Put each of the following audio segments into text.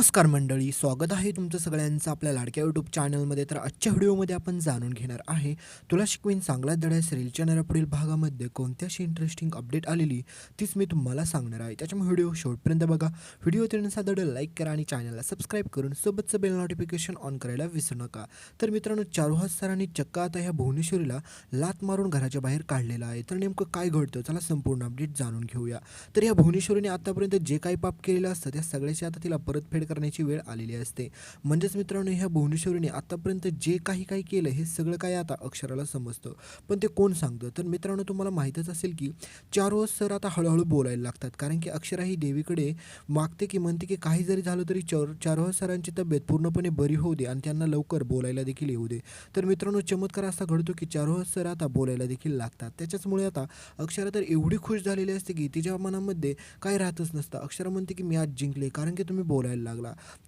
नमस्कार मंडळी स्वागत आहे तुमचं सगळ्यांचं आपल्या लाडक्या यूट्यूब चॅनलमध्ये तर आजच्या व्हिडिओमध्ये आपण जाणून घेणार आहे तुला शिकवीन चांगला धड्या सिरियलच्या येणाऱ्या पुढील भागामध्ये कोणती अशी इंटरेस्टिंग अपडेट आलेली तीच मी तुम्हाला सांगणार आहे. त्याच्यामुळे व्हिडिओ शेवटपर्यंत बघा. व्हिडिओ तिरण्याचा धड लाईक करा आणि चॅनलला सबस्क्राईब करून सोबतचं बेल नोटिफिकेशन ऑन करायला विसरू नका. तर मित्रांनो चारुहास सरांनी चक्क आता ह्या भुवनेश्वरीला लात मारून घराच्या बाहेर काढलेला आहे. तर नेमकं काय घडतं? चला संपूर्ण अपडेट जाणून घेऊया. तर या भुवनेश्वरीने आतापर्यंत जे काही पाप केलेलं असतं त्या सगळ्याची आता तिला परतफेड करण्याची वेळ आलेली असते. म्हणजेच मित्रांनो ह्या भुवनेश्वरीने आतापर्यंत जे काही काही केलं हे सगळं काय आता अक्षराला समजतं. पण ते कोण सांगतं? तर मित्रांनो तुम्हाला माहीतच असेल की चारोज सर आता हळूहळू बोलायला लागतात. कारण की अक्षरा ही देवीकडे मागते की म्हणते की काही जरी झालं तरी चार चारोह सरांची तब्येत पूर्णपणे बरी होऊ दे आणि त्यांना लवकर बोलायला देखील येऊ दे. तर मित्रांनो चमत्कार असा घडतो की चारोह सर आता बोलायला देखील लागतात. त्याच्याचमुळे आता अक्षरा तर एवढी खुश झालेली असते की तिच्या मनामध्ये काय राहतच नसतं. अक्षरा म्हणते की मी आज जिंकले कारण की तुम्ही बोलायला लागला.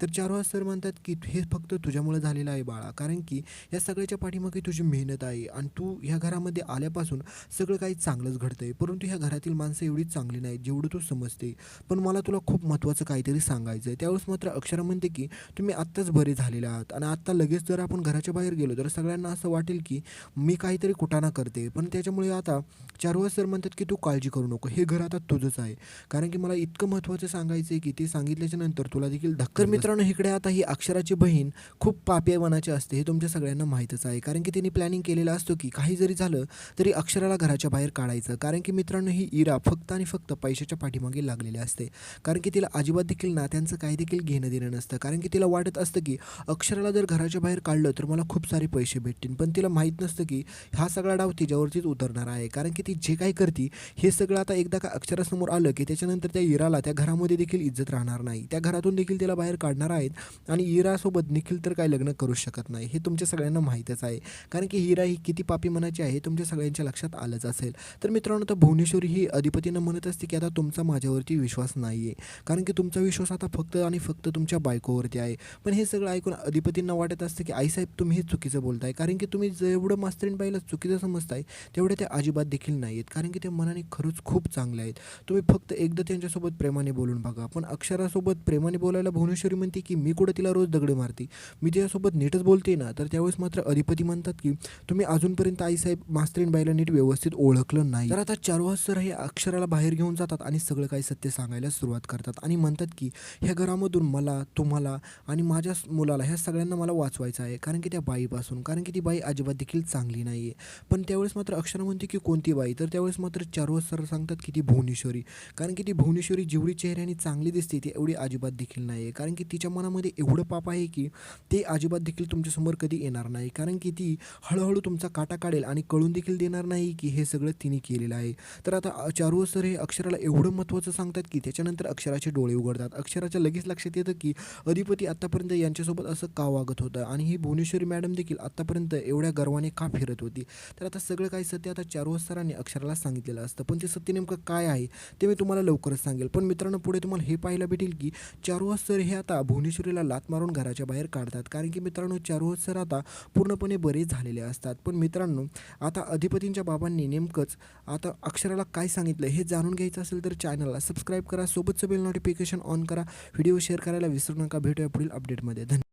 तर चारोहा सर म्हणतात की हे फक्त तुझ्यामुळे झालेलं आहे बाळा. कारण की या सगळ्याच्या पाठीमागे तुझी मेहनत आहे आणि तू ह्या घरामध्ये आल्यापासून सगळं काही चांगलंच घडतं आहे परंतु ह्या घरातील माणसं एवढी चांगली नाहीत जेवढं तू समजते. पण मला तुला खूप महत्त्वाचं काहीतरी सांगायचं आहे. त्यावेळेस मात्र अक्षरा म्हणते की तुम्ही आत्ताच बरे झालेले आहात आणि आत्ता लगेच जर आपण घराच्या बाहेर गेलो तर सगळ्यांना असं वाटेल की मी काहीतरी कुटाणा करते. पण त्याच्यामुळे आता चारवा सर म्हणतात की तू काळजी करू नको. हे घर आता तुझंच आहे. कारण की मला इतकं महत्त्वाचं सांगायचं आहे की ते सांगितल्याच्या नंतर तुला देखील धक्का तर मित्रांनो इकडे आता ही अक्षराची बहीण खूप पापेवनाची असते हे तुमच्या सगळ्यांना माहीतच आहे. कारण की तिने प्लॅनिंग केलेलं असतो की काही जरी झालं तरी अक्षराला घराच्या बाहेर काढायचं. कारण की मित्रांनो ही इरा फक्त आणि फक्त पैशाच्या पाठीमागे लागलेली असते. कारण की तिला अजिबात देखील नात्यांचं काही देखील घेणं देणं नसतं. कारण की तिला वाटत असतं की अक्षराला जर घराच्या बाहेर काढलं तर मला खूप सारे पैसे भेटतील. पण तिला माहीत नसतं की हा सगळा डाव तिच्यावरतीच उतरणार आहे. कारण की ती जे काही करते हे सगळं आता एकदा का अक्षरासमोर आलं की त्याच्यानंतर त्या इराला त्या घरामध्ये देखील इज्जत राहणार नाही. त्या घरातून देखील तिला बाहेर काढणार आहेत आणि हिरासोबत निखिल तर काय लग्न करू शकत नाही. हे तुमच्या सगळ्यांना माहीतच आहे. कारण की हिरा ही किती पापी मनाची आहे तुमच्या सगळ्यांच्या लक्षात आलंच असेल. तर मित्रांनो तर भुवनेश्वरी ही अधिपतीनं म्हणत असते की आता तुमचा माझ्यावरती विश्वास नाही आहे कारण की तुमचा विश्वास आता फक्त आणि फक्त तुमच्या बायकोवरती आहे. पण हे सगळं ऐकून अधिपतींना वाटत असतं की आईसाहेब तुम्ही हे चुकीचं बोलताय. कारण की तुम्ही जेवढं मास्तरींबाईला चुकीचं समजताय तेवढ्या त्या अजिबात देखील नाही आहेत कारण की ते मनाने खरंच खूप चांगले आहेत. तुम्ही फक्त एकदा त्यांच्यासोबत प्रेमाने बोलून बघा. पण अक्षरासोबत प्रेमाने बोलायला भुवनेश्वरी म्हणते की मी कुठं तिला रोज दगडे मारते? मी तिच्यासोबत नीटच बोलते ना तर त्यावेळेस मात्र अधिपती म्हणतात की तुम्ही अजूनपर्यंत आईसाहेब मास्तरीन बाईला नीट व्यवस्थित ओळखलं नाही. तर आता चारवाज सर हे अक्षराला बाहेर घेऊन जातात आणि सगळं काही सत्य सांगायला सुरुवात करतात आणि म्हणतात की ह्या घरामधून मला तुम्हाला आणि माझ्या मुलाला ह्या सगळ्यांना मला वाचवायचं आहे कारण की त्या बाईपासून कारण की ती बाई अजिबात देखील चांगली नाही आहे पण त्यावेळेस मात्र अक्षरा म्हणते की कोणती बाई? तर त्यावेळेस मात्र चारवाज सर सांगतात की ती भुवनेश्वरी. कारण की ती भुवनेश्वरी जेवढी चेहऱ्याने चांगली दिसते ती एवढी अजिबात देखील नाही. आहे कारण की तिच्या मनामध्ये एवढं पाप आहे की ते अजिबात देखील तुमच्यासमोर कधी येणार नाही. कारण की ती हळूहळू तुमचा काटा काढेल आणि कळून देखील देणार नाही की हे सगळं तिने केलेलं आहे. तर आता चारू सर हे अक्षराला एवढं महत्त्वाचं सांगतात की त्याच्यानंतर अक्षराचे डोळे उघडतात. अक्षराच्या लगेच लक्षात येतं की अधिपती आत्तापर्यंत यांच्यासोबत असं का वागत होतं? आणि ही भुवनेश्वरी मॅडम देखील आत्तापर्यंत एवढ्या गर्वाने का फिरत होती? तर आता सगळं काही सत्य आता चारू सरांनी अक्षराला सांगितलेलं असतं. पण ते सत्य नेमकं काय आहे ते मी तुम्हाला लवकरच सांगेल. पण मित्रांनो पुढे तुम्हाला हे पाहायला भेटेल की चारू सर हे आता भुवनेश्वरीला लात मारून घराच्या बाहेर काढतात. कारण की मित्रांनो चारुहास सर आता पूर्णपणे बरे झालेले असतात. पण मित्रांनो आता अधिपतींच्या बाबांनी नेमकंच आता अक्षराला काय सांगितलं हे जाणून घ्यायचं असेल तर चॅनलला सबस्क्राईब करा. सोबतचं बेल नोटिफिकेशन ऑन करा. व्हिडिओ शेअर करायला विसरू नका. भेटूया पुढील अपडेटमध्ये धन्यवाद.